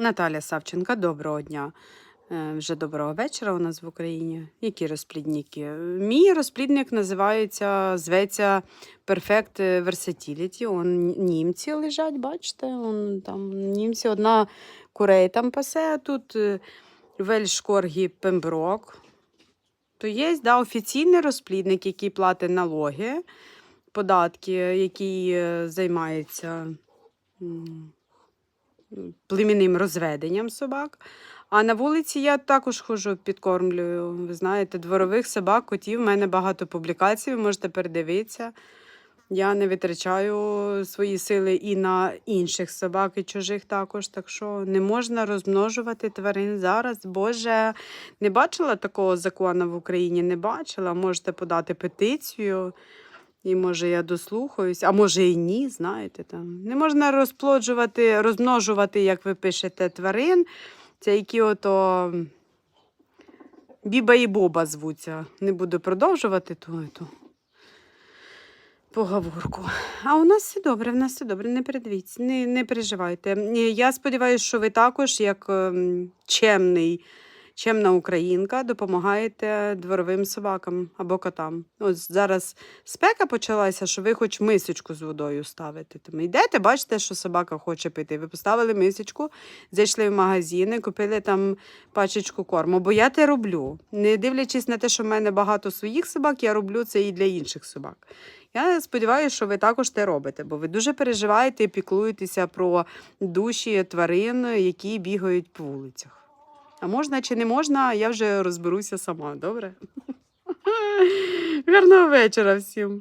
Наталя Савченка, доброго дня. Е, Вже доброго вечора у нас в Україні. Які розплідники? Мій розплідник називається, зветься Perfect Versatility. Он німці лежать, бачите? Он, там німці, одна курей там пасе, тут е, Вельш Коргі Пемброк. То є да, офіційний розплідник, який платить налоги, податки, який е, займається. Племінним розведенням собак. А на вулиці я також ходжу, підкормлюю. Ви знаєте, дворових собак, котів. У мене багато публікацій, ви можете передивитися. Я не витрачаю свої сили і на інших собак, і чужих також. Так що не можна розмножувати тварин зараз. Боже, не бачила такого закону в Україні? Не бачила. Можете подати петицію. І може я дослухаюсь, а може і ні, знаєте там. Не можна розплоджувати, розмножувати, як ви пишете, тварин. Це які ото Біба і Боба звуться. Не буду продовжувати ту, ту поговорку. А у нас все добре, в нас все добре, не передивіться, не, не переживайте. Я сподіваюся, що ви також, як ем, чемний, чемна українка, допомагаєте дворовим собакам або котам. Ось зараз спека почалася, що ви хоч мисочку з водою ставите. Там йдете, бачите, що собака хоче пити. Ви поставили мисочку, зайшли в магазини, купили там пачечку корму. Бо я те роблю. Не дивлячись на те, що в мене багато своїх собак, я роблю це і для інших собак. Я сподіваюся, що ви також те робите, бо ви дуже переживаєте і піклуєтеся про душі тварин, які бігають по вулицях. А можна чи не можна, я вже розберуся сама, добре? Гарного вечора всім.